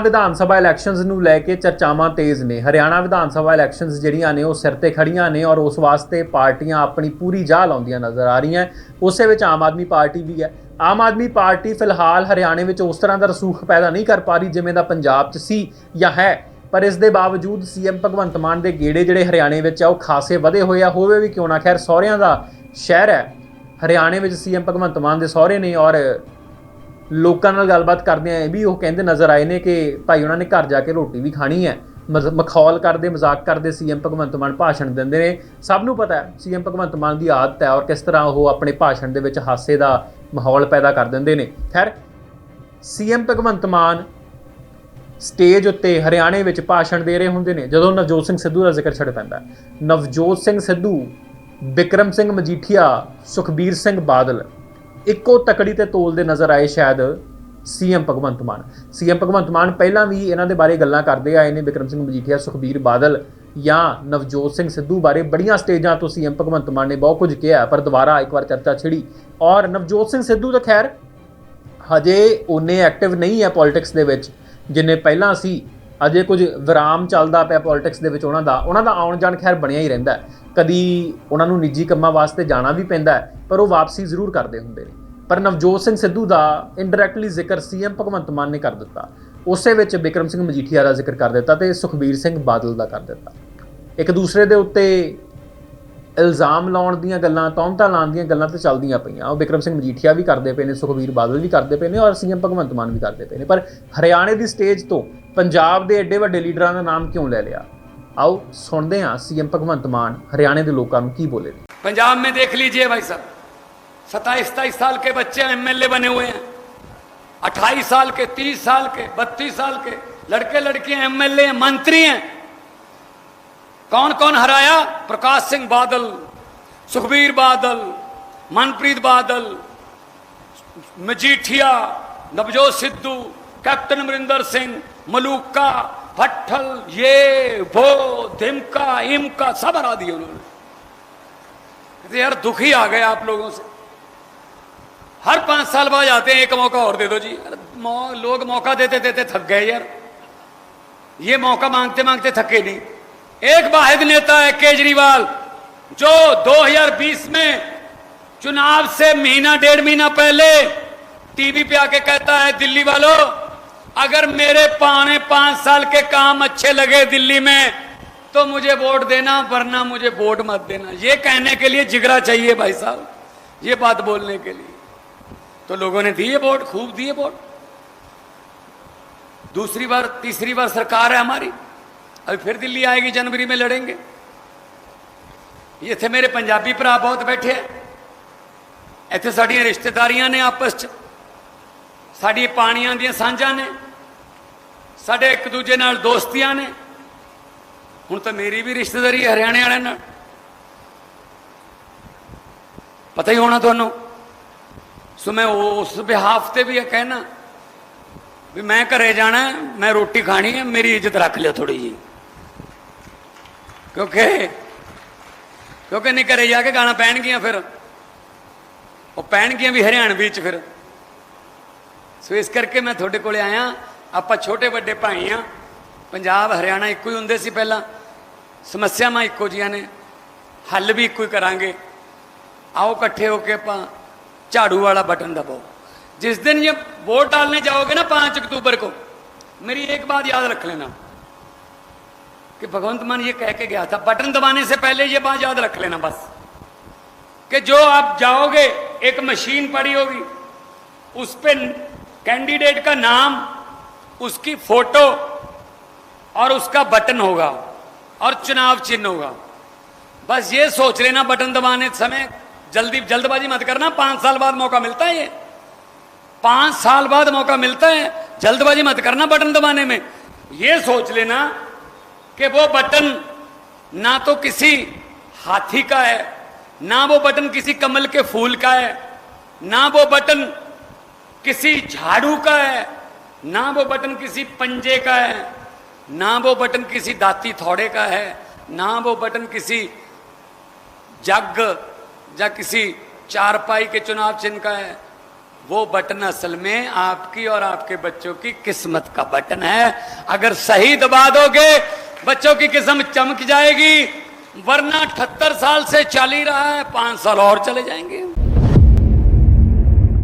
Vidhan Sabha elections ਨੂੰ ਲੈ ਕੇ ਚਰਚਾਵਾਂ ਤੇਜ਼ ਨੇ। ਹਰਿਆਣਾ ਵਿਧਾਨ ਸਭਾ ਇਲੈਕਸ਼ਨਸ ਜਿਹੜੀਆਂ ਨੇ, ਉਹ ਸਿਰ ਤੇ ਖੜੀਆਂ ਨੇ ਔਰ ਉਸ ਵਾਸਤੇ ਪਾਰਟੀਆਂ ਆਪਣੀ ਪੂਰੀ ਜਾਹ ਲਾਉਂਦੀਆਂ ਨਜ਼ਰ ਆ ਰਹੀਆਂ। ਉਸੇ ਵਿੱਚ ਆਮ ਆਦਮੀ ਪਾਰਟੀ ਵੀ ਹੈ। ਆਮ ਆਦਮੀ ਪਾਰਟੀ ਫਿਲਹਾਲ ਹਰਿਆਣੇ ਵਿੱਚ ਉਸ ਤਰ੍ਹਾਂ ਦਾ ਰਸੂਖ ਪੈਦਾ ਨਹੀਂ ਕਰ ਪਾ ਰਹੀ ਜਿਵੇਂ ਦਾ ਪੰਜਾਬ 'ਚ ਸੀ ਜਾਂ ਹੈ। ਪਰ ਇਸ ਦੇ ਬਾਵਜੂਦ ਸੀਐਮ ਭਗਵੰਤ ਮਾਨ ਦੇ ਗੇੜੇ ਜਿਹੜੇ ਹਰਿਆਣੇ ਵਿੱਚ ਆ, ਉਹ ਖਾਸੇ ਵਧੇ ਹੋਏ ਆ। ਹੋਵੇ ਵੀ ਕਿਉਂ ਨਾ, ਖੈਰ ਸਹੁਰਿਆਂ ਦਾ ਸ਼ਹਿਰ ਹੈ। ਹਰਿਆਣੇ ਵਿੱਚ ਸੀਐਮ ਭਗਵੰਤ ਮਾਨ ਦੇ ਸਹੁਰੇ ਨੇ ਔਰ ਲੋਕਾਂ ਨਾਲ ਗੱਲਬਾਤ ਕਰਦੇ ਆ ਇਹ ਵੀ ਉਹ ਕਹਿੰਦੇ ਨਜ਼ਰ ਆਏ ਨੇ ਕਿ ਭਾਈ ਉਹਨਾਂ ਨੇ ਘਰ ਜਾ ਕੇ ਰੋਟੀ ਵੀ ਖਾਣੀ ਹੈ। ਮਜ਼- ਮਖੌਲ ਕਰਦੇ, ਮਜ਼ਾਕ ਕਰਦੇ ਸੀਐਮ ਭਗਵੰਤ ਮਾਨ ਭਾਸ਼ਣ ਦਿੰਦੇ ਨੇ। ਸਭ ਨੂੰ ਪਤਾ ਹੈ ਸੀਐਮ ਭਗਵੰਤ ਮਾਨ ਦੀ ਆਦਤ ਹੈ ਔਰ ਕਿਸ ਤਰ੍ਹਾਂ ਉਹ ਆਪਣੇ ਭਾਸ਼ਣ ਦੇ ਵਿੱਚ ਹਾਸੇ ਦਾ ਮਾਹੌਲ ਪੈਦਾ ਕਰ ਦਿੰਦੇ ਨੇ। ਖੈਰ ਸੀਐਮ ਭਗਵੰਤ ਮਾਨ ਸਟੇਜ ਉੱਤੇ ਹਰਿਆਣੇ ਵਿੱਚ ਭਾਸ਼ਣ ਦੇ ਰਹੇ ਹੁੰਦੇ ਨੇ, ਜਦੋਂ ਨਵਜੋਤ ਸਿੰਘ ਸਿੱਧੂ ਦਾ ਜ਼ਿਕਰ ਛੜ ਪੈਂਦਾ ਨਵਜੋਤ ਸਿੰਘ ਸਿੱਧੂ, ਬਿਕਰਮ ਸਿੰਘ ਮਜੀਠੀਆ, ਸੁਖਬੀਰ ਸਿੰਘ ਬਾਦਲ। ਇੱਕੋ ਤਕੜੀ ਤੇ ਤੋਲਦੇ ਨਜ਼ਰ ਆਏ ਸ਼ਾਇਦ ਸੀਐਮ ਭਗਵੰਤ ਮਾਨ। ਸੀਐਮ ਭਗਵੰਤ ਮਾਨ ਪਹਿਲਾਂ ਵੀ ਇਹਨਾਂ ਦੇ ਬਾਰੇ ਗੱਲਾਂ ਕਰਦੇ ਆਏ ਨੇ, ਵਿਕਰਮ ਸਿੰਘ ਮਜੀਠੀਆ, ਸੁਖਬੀਰ ਬਾਦਲ ਜਾਂ ਨਵਜੋਤ ਸਿੰਘ ਸਿੱਧੂ ਬਾਰੇ ਬੜੀਆਂ ਸਟੇਜਾਂ ਤੋਂ ਸੀਐਮ ਭਗਵੰਤ ਮਾਨ ਨੇ ਬਹੁਤ ਕੁਝ ਕਿਹਾ, ਪਰ ਦੁਬਾਰਾ ਇੱਕ ਵਾਰ ਚਰਚਾ ਛਿੜੀ। ਔਰ ਨਵਜੋਤ ਸਿੰਘ ਸਿੱਧੂ ਤਾਂ ਖੈਰ ਹਜੇ ਉਨੇ ਐਕਟਿਵ ਨਹੀਂ ਹੈ ਪੋਲਿਟਿਕਸ ਦੇ ਵਿੱਚ, ਜਿੰਨੇ ਪਹਿਲਾਂ ਸੀ। ਅਜੇ ਕੁਝ ਵਿਰਾਮ ਚੱਲਦਾ ਪਿਆ ਪੋਲਿਟਿਕਸ ਦੇ ਵਿੱਚ ਉਹਨਾਂ ਦਾ ਉਹਨਾਂ ਦਾ ਆਉਣ ਜਾਣ ਖੈਰ ਬਣਿਆ ਹੀ ਰਹਿੰਦਾ ਕਦੀ ਉਹਨਾਂ ਨੂੰ ਨਿੱਜੀ ਕੰਮਾਂ ਵਾਸਤੇ ਜਾਣਾ ਵੀ ਪੈਂਦਾ ਹੈ, ਪਰ ਉਹ ਵਾਪਸੀ ਜ਼ਰੂਰ ਕਰਦੇ ਹੁੰਦੇ ਨੇ। ਪਰ ਨਵਜੋਤ ਸਿੰਘ ਸਿੱਧੂ ਦਾ ਇਨਡਾਇਰੈਕਟਲੀ ਜ਼ਿਕਰ ਸੀਐਮ ਭਗਵੰਤ ਮਾਨ ਨੇ ਕਰ ਦਿੱਤਾ। ਉਸੇ ਵਿੱਚ ਬਿਕਰਮ ਸਿੰਘ ਮਜੀਠੀਆ ਦਾ ਜ਼ਿਕਰ ਕਰ ਦਿੱਤਾ ਤੇ ਸੁਖਬੀਰ ਸਿੰਘ ਬਾਦਲ ਦਾ ਕਰ ਦਿੱਤਾ। ਇੱਕ ਦੂਸਰੇ ਦੇ ਉੱਤੇ ਇਲਜ਼ਾਮ ਲਾਉਣ ਦੀਆਂ ਗੱਲਾਂ ਤੌਮਤਾਂ ਲਾਉਣ ਦੀਆਂ ਗੱਲਾਂ ਤੇ ਚੱਲਦੀਆਂ ਪਈਆਂ। ਉਹ ਬਿਕਰਮ ਸਿੰਘ ਮਜੀਠੀਆ ਵੀ ਕਰਦੇ ਪਏ ਨੇ ਸੁਖਬੀਰ ਬਾਦਲ ਵੀ ਕਰਦੇ ਪਏ ਨੇ ਔਰ ਸੀਐਮ ਭਗਵੰਤ ਮਾਨ ਵੀ ਕਰਦੇ ਪਏ ਨੇ। ਪਰ ਹਰਿਆਣੇ ਦੀ ਸਟੇਜ ਤੋਂ ਪੰਜਾਬ ਦੇ ਐਡੇ ਵੱਡੇ ਲੀਡਰਾਂ ਦਾ ਨਾਮ ਕਿਉਂ ਲੈ ਲਿਆ? ਆਓ ਸੁਣਦੇ ਹਾਂ ਸੀਐਮ ਭਗਵੰਤ ਮਾਨ ਹਰਿਆਣੇ ਦੇ ਲੋਕਾਂ ਨੂੰ ਕੀ ਬੋਲੇ ਨੇ पंजाब में देख लीजिए भाई साहब सत्ताईस सताईस साल के बच्चे एमएलए बने हुए हैं अट्ठाईस साल के तीस साल के बत्तीस साल के लड़के लड़कियां एमएलए हैं मंत्री हैं कौन कौन हराया प्रकाश सिंह बादल सुखबीर बादल मनप्रीत बादल मजीठिया नवजोत सिद्धू कैप्टन अमरिंदर सिंह मलूका भट्टल ये, वो, धिमका, इमका, सब हरा दिए उन्होंने। कहते, यार, दुखी आ गए आप लोगों से। हर पाँच साल बाद आते हैं, एक मौका और दे दो जी। अरे, मौ- लोग मौका देते देते थक गए यार। ये मौका मांगते मांगते थके नहीं। एक वाहिद नेता है केजरीवाल, जो 2020 में चुनाव से महीना, डेढ़ महीना पहले टीवी पे आके कहता है, दिल्ली वालों अगर मेरे पौने पांच साल के काम अच्छे लगे दिल्ली में तो मुझे वोट देना वरना मुझे वोट मत देना ये कहने के लिए जिगरा चाहिए भाई साहब ये बात बोलने के लिए तो लोगों ने दिए वोट खूब दिए वोट दूसरी बार तीसरी बार सरकार है हमारी अभी फिर दिल्ली आएगी जनवरी में लड़ेंगे ये थे मेरे पंजाबी भरा बहुत बैठे है ਇੱਥੇ ਸਾਡੀਆਂ ਰਿਸ਼ਤੇਦਾਰੀਆਂ ਨੇ ਆਪਸ ਚ ਸਾਡੀ ਪਾਣੀਆਂ ਦੀਆਂ ਸਾਂਝਾਂ ਨੇ ਸਾਡੇ ਇੱਕ ਦੂਜੇ ਨਾਲ ਦੋਸਤੀਆਂ ਨੇ। ਹੁਣ ਤਾਂ ਮੇਰੀ ਵੀ ਰਿਸ਼ਤੇਦਾਰੀ ਹੈ ਹਰਿਆਣੇ ਵਾਲਿਆਂ ਨਾਲ। ਪਤਾ ਹੀ ਹੋਣਾ ਤੁਹਾਨੂੰ। ਸੋ ਮੈਂ ਉਸ ਬਿਹਾਫ ਤੇ ਵੀ ਇਹ ਕਹਿਣਾ ਵੀ ਮੈਂ ਘਰੇ ਜਾਣਾ, ਮੈਂ ਰੋਟੀ ਖਾਣੀ ਹੈ, ਮੇਰੀ ਇੱਜ਼ਤ ਰੱਖ ਲਿਓ ਥੋੜੀ ਜੀ ਕਿਉਂਕਿ ਕਿਉਂਕਿ ਨਹੀਂ ਘਰੇ ਜਾ ਕੇ ਗਾਣਾ ਪੈਣਗੀਆਂ ਫਿਰ। ਉਹ ਪੈਣਗੀਆਂ ਵੀ ਹਰਿਆਣਵੀ ਚ ਫਿਰ। ਸੋ ਇਸ ਕਰਕੇ ਮੈਂ ਤੁਹਾਡੇ ਕੋਲੇ ਆਇਆ। ਆਪਾਂ ਛੋਟੇ ਵੱਡੇ ਭਾਈ ਆ ਪੰਜਾਬ ਹਰਿਆਣਾ ਇੱਕੋ ਹੀ ਹੁੰਦੇ ਸੀ ਪਹਿਲਾਂ ਸਮੱਸਿਆਵਾਂ ਇੱਕੋ ਜੀਆਂ ਨੇ ਹੱਲ ਵੀ ਇੱਕੋ ਹੀ ਕਰਾਂਗੇ आओ इकट्ठे होके ਆਪਾਂ झाड़ू वाला बटन दबाओ जिस दिन ये वोट डालने जाओगे ना पांच अक्टूबर को मेरी एक बात याद रख लेना कि भगवंत मान ये कह के गया था बटन दबाने से पहले ये बात याद रख लेना बस कि जो आप जाओगे एक मशीन पड़ी होगी उस पे कैंडिडेट का नाम उसकी फ़ोटो और उसका बटन होगा और चुनाव चिन्ह होगा। बस ये सोच लेना बटन दबाने समय। जल्दी, जल्दबाजी मत करना, पाँच साल बाद मौका मिलता है ये। पाँच साल बाद मौका मिलता है, जल्दबाजी मत करना बटन दबाने में। ये सोच लेना कि वो बटन ना तो किसी हाथी का है, ना वो बटन किसी कमल के फूल का है, ना वो बटन किसी झाड़ू का है ना वो बटन किसी पंजे का है, ना वो बटन किसी दाती थोड़े का है, ना वो बटन किसी जग या किसी चारपाई के चुनाव चिन्ह का है। वो बटन असल में आपकी और आपके बच्चों की किस्मत का बटन है। अगर सही दबा दोगे, बच्चों की किस्म चमक जाएगी, वरना अठहत्तर साल से चल ही रहा है, पाँच साल और चले जाएँगे।